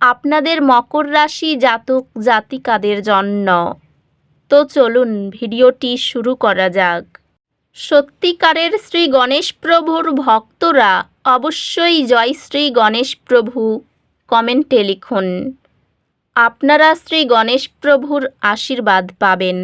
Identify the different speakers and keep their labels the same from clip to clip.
Speaker 1: আপনাদের মকর রাশি জাতক জাতিকাদের জন্য। তো চলুন ভিডিওটি শুরু করা যাক। সত্যিকারের শ্রী গণেশ প্রভুর ভক্তরা অবশ্যই জয় শ্রী গণেশ প্রভু কমেন্টে লিখুন। আপনারা শ্রী গণেশ প্রভুর আশীর্বাদ পাবেন।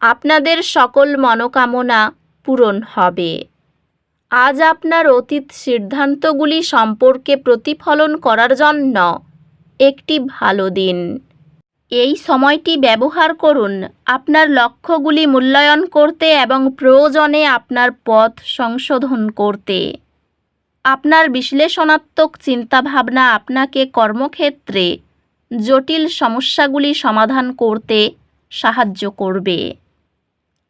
Speaker 1: আপনাদের সকল মনোকামনা পূরণ হবে। আজ আপনার অতীত সিদ্ধান্তগুলি সম্পর্কে প্রতিফলন করার জন্য একটি ভালো দিন। এই সময়টি ব্যবহার করুন। আপনার লক্ষ্যগুলি মূল্যায়ন করতে এবং প্রয়োজনে আপনার পথ সংশোধন করতে। আপনার বিশ্লেষণাত্মক চিন্তাভাবনা আপনাকে কর্মক্ষেত্রে জটিল সমস্যাগুলি সমাধান করতে সাহায্য করবে।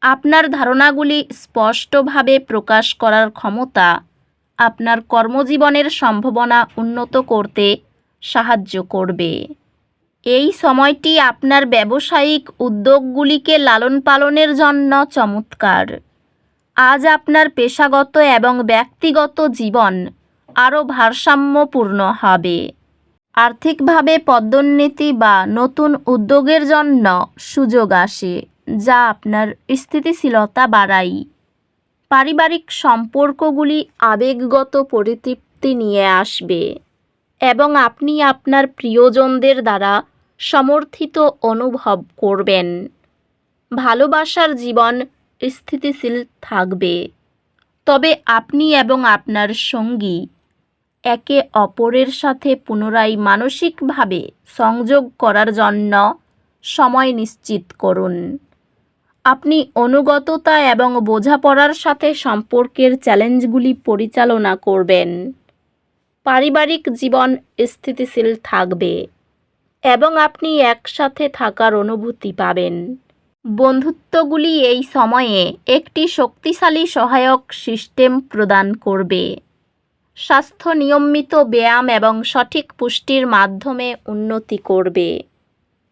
Speaker 1: আপনার ধারণাগুলি স্পষ্টভাবে প্রকাশ করার ক্ষমতা আপনার কর্মজীবনের সম্ভাবনা উন্নত করতে সাহায্য করবে। এই সময়টি আপনার ব্যবসায়িক উদ্যোগগুলিকে লালন পালনের জন্য চমৎকার। আজ আপনার পেশাগত এবং ব্যক্তিগত জীবন আরও ভারসাম্যপূর্ণ হবে। আর্থিকভাবে পদোন্নতি বা নতুন উদ্যোগের জন্য সুযোগ আসে, যা আপনার স্থিতিশীলতা বাড়ায়। পারিবারিক সম্পর্কগুলি আবেগগত পরিতৃপ্তি নিয়ে আসবে। এবং আপনি আপনার প্রিয়জনদের দ্বারা সমর্থিত অনুভব করবেন। ভালোবাসার জীবন স্থিতিশীল থাকবে। তবে আপনি এবং আপনার সঙ্গী একে অপরের সাথে পুনরায় মানসিকভাবে সংযোগ করার জন্য সময় নিশ্চিত করুন। আপনি অনুগততা এবং বোঝাপড়ার সাথে সম্পর্কের চ্যালেঞ্জগুলি পরিচালনা করবেন। পারিবারিক জীবন স্থিতিশীল থাকবে এবং আপনি একসাথে থাকার অনুভূতি পাবেন। বন্ধুত্বগুলি এই সময়ে একটি শক্তিশালী সহায়ক সিস্টেম প্রদান করবে। স্বাস্থ্য নিয়মিত ব্যায়াম এবং সঠিক পুষ্টির মাধ্যমে উন্নতি করবে।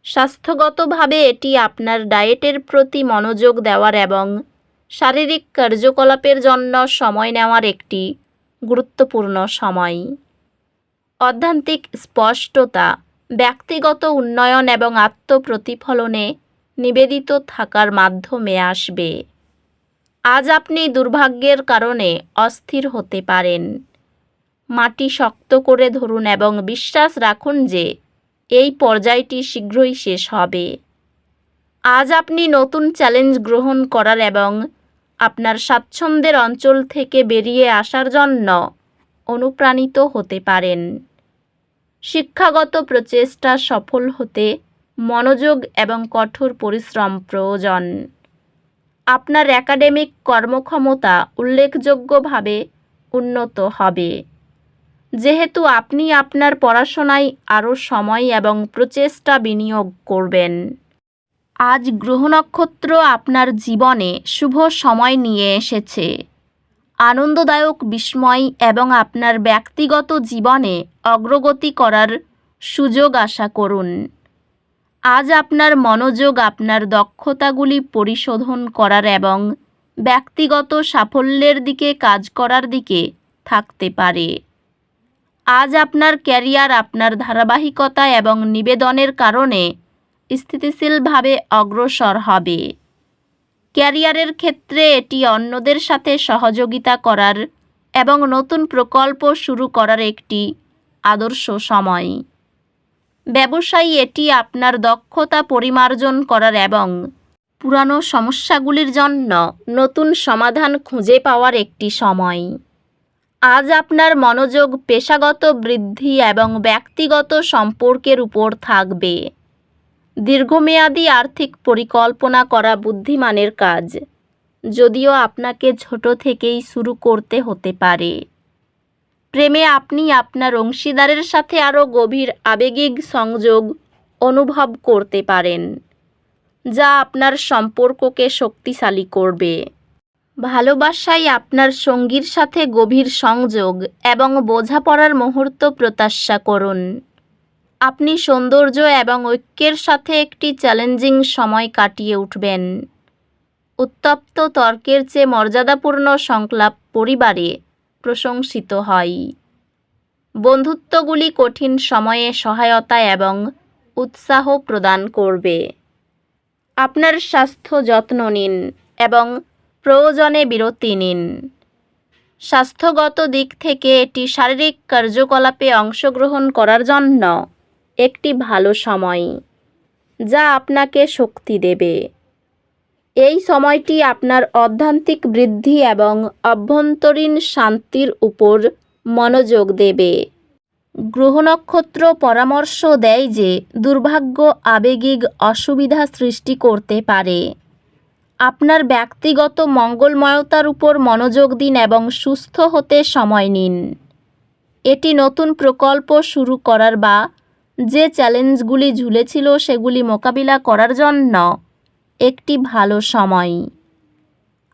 Speaker 1: স্বাস্থ্যগতভাবে এটি আপনার ডায়েটের প্রতি মনোযোগ দেওয়ার এবং শারীরিক কার্যকলাপের জন্য সময় নেওয়ার একটি গুরুত্বপূর্ণ সময়। অধ্যান্তিক স্পষ্টতা, ব্যক্তিগত উন্নয়ন এবং আত্মপ্রতিফলনে নিবেদিত থাকার মাধ্যমে আসবে। আজ আপনি দুর্ভাগ্যের কারণে অস্থির হতে পারেন। মাটি শক্ত করে ধরুন এবং বিশ্বাস রাখুন যে এই পর্যায়টি শীঘ্রই শেষ হবে। আজ আপনি নতুন চ্যালেঞ্জ গ্রহণ করার এবং আপনার স্বাচ্ছন্দ্যের অঞ্চল থেকে বেরিয়ে আসার জন্য অনুপ্রাণিত হতে পারেন। শিক্ষাগত প্রচেষ্টা সফল হতে মনোযোগ এবং কঠোর পরিশ্রম প্রয়োজন। আপনার একাডেমিক কর্মক্ষমতা উল্লেখযোগ্যভাবে উন্নত হবে। যেহেতু আপনি আপনার পড়াশোনায় আরও সময় এবং প্রচেষ্টা বিনিয়োগ করবেন। আজ গ্রহ নক্ষত্র আপনার জীবনে শুভ সময় নিয়ে এসেছে। আনন্দদায়ক, বিস্ময় এবং আপনার ব্যক্তিগত জীবনে অগ্রগতি করার সুযোগ আশা করুন। আজ আপনার মনোযোগ, আপনার দক্ষতাগুলি পরিশোধন করার এবং ব্যক্তিগত সাফল্যের দিকে কাজ করার দিকে থাকতে পারে। আজ আপনার ক্যারিয়ার, আপনার ধারাবাহিকতা এবং নিবেদনের কারণে স্থিতিশীলভাবে অগ্রসর হবে। ক্যারিয়ারের ক্ষেত্রে এটি অন্যদের সাথে সহযোগিতা করার এবং নতুন প্রকল্প শুরু করার একটি আদর্শ সময়। ব্যবসায়ী এটি আপনার দক্ষতা পরিমার্জন করার এবং পুরানো সমস্যাগুলির জন্য নতুন সমাধান খুঁজে পাওয়ার একটি সময়। আজ আপনার মনোযোগ পেশাগত বৃদ্ধি এবং ব্যক্তিগত সম্পর্কের উপর থাকবে। দীর্ঘমেয়াদী আর্থিক পরিকল্পনা করা বুদ্ধিমানের কাজ। যদিও আপনাকে ছোট থেকেই শুরু করতে হতে পারে। প্রেমে আপনি আপনার অংশীদারের সাথে আরও গভীর আবেগিক সংযোগ অনুভব করতে পারেন, যা আপনার সম্পর্ককে শক্তিশালী করবে। ভালোবাসায় আপনার সঙ্গীর সাথে গভীর সংযোগ এবং বোঝাপড়ার মুহূর্ত প্রত্যাশা করুন। আপনি সৌন্দর্য এবং ঐক্যের সাথে একটি চ্যালেঞ্জিং সময় কাটিয়ে উঠবেন। উত্তপ্ত তর্কের চেয়ে মর্যাদাপূর্ণ সংলাপ পরিবারে প্রশংসিত হয়। বন্ধুত্বগুলি কঠিন সময়ে সহায়তা এবং উৎসাহ প্রদান করবে। আপনার স্বাস্থ্য যত্ন নিন এবং প্রয়োজনে বিরতি নিন। স্বাস্থ্যগত দিক থেকে এটি শারীরিক কার্যকলাপে অংশগ্রহণ করার জন্য একটি ভালো সময়, যা আপনাকে শক্তি দেবে। এই সময়টি আপনার অধ্যান্তিক বৃদ্ধি এবং অভ্যন্তরীণ শান্তির উপর মনোযোগ দেবে। গ্রহ নক্ষত্র পরামর্শ দেয় যে, দুর্ভাগ্য আবেগিক অসুবিধা সৃষ্টি করতে পারে। আপনার ব্যক্তিগত মঙ্গলময়তার উপর মনোযোগ দিন এবং সুস্থ হতে সময় নিন। এটি নতুন প্রকল্প শুরু করার বা যে চ্যালেঞ্জগুলি ঝুলেছিল সেগুলি মোকাবিলা করার জন্য। একটি ভালো সময়।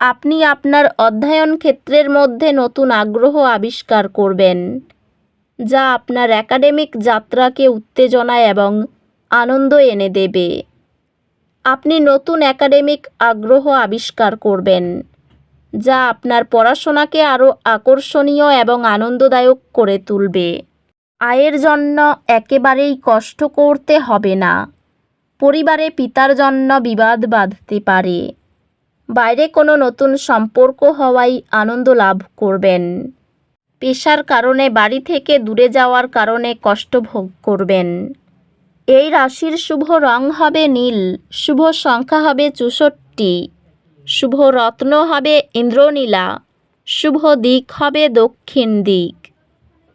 Speaker 1: আপনি আপনার অধ্যয়ন ক্ষেত্রের মধ্যে নতুন আগ্রহ আবিষ্কার করবেন, যা আপনার একাডেমিক যাত্রাকে উত্তেজনা এবং আনন্দ এনে দেবে। আপনি নতুন একাডেমিক আগ্রহ আবিষ্কার করবেন, যা আপনার পড়াশোনাকে আরও আকর্ষণীয় এবং আনন্দদায়ক করে তুলবে। আয়ের জন্য একেবারেই কষ্ট করতে হবে না। পরিবারে পিতার জন্য বিবাদ বাঁধতে পারে। বাইরে কোনো নতুন সম্পর্ক হওয়ায় আনন্দ লাভ করবেন। পেশার কারণে বাড়ি থেকে দূরে যাওয়ার কারণে কষ্ট ভোগ করবেন। এই রাশির শুভ রং হবে নীল, শুভ সংখ্যা হবে চৌষট্টি, শুভ রত্ন হবে ইন্দ্রনীলা, শুভ দিক হবে দক্ষিণ দিক।